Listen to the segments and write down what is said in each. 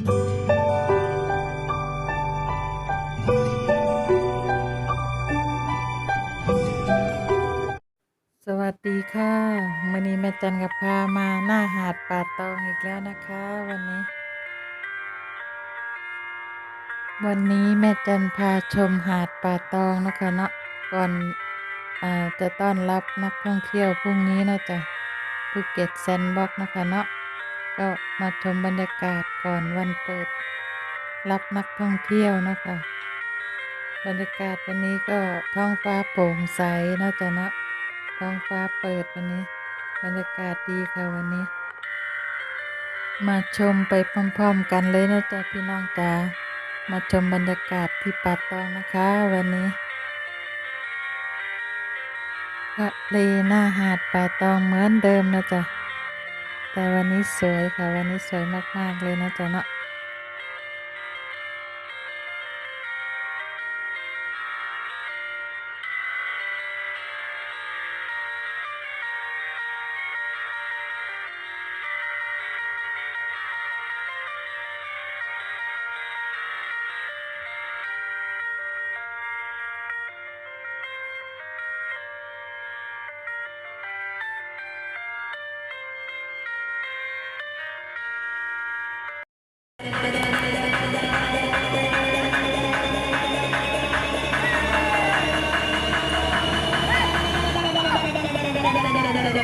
สวัสดีค่ะมื่อนี้แม่จันกับพามาหน้าหาดป่าตองอีกแล้วนะคะ วันนี้ วันนี้แม่จันพาชมหาดป่าตองนะคะเนาะก่อนอาจะต้อนรับนักท่องเที่ยวพรุ่งนี้นะจ๊ะภูเก็ตแซนด์บ็อกนะคะเนาะ ก็มาชมบรรยากาศก่อนวันเปิด รับนักท่องเที่ยวนะคะ บรรยากาศวันนี้ก็ท้องฟ้าโปร่งใสนะจ๊ะนะท้องฟ้าเปิดวันนี้ บรรยากาศดีค่ะวันนี้ มาชมไปพร้อมๆกันเลยนะจ๊ะพี่น้องจ๋ามาชมบรรยากาศที่ป่าตองนะคะวันนี้ทะเลหน้าหาดป่าตองเหมือนเดิมนะจ๊ะ แต่วันนี้สวยค่ะ วันนี้สวยมากๆเลยนะจ๊ะเนาะ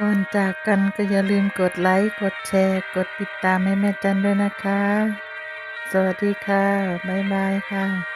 ก่อนจากกันก็อย่าลืมกดไลค์ กดแชร์ กดติดตามให้แม่จันด้วยนะคะ สวัสดีค่ะ บ๊ายบายค่ะ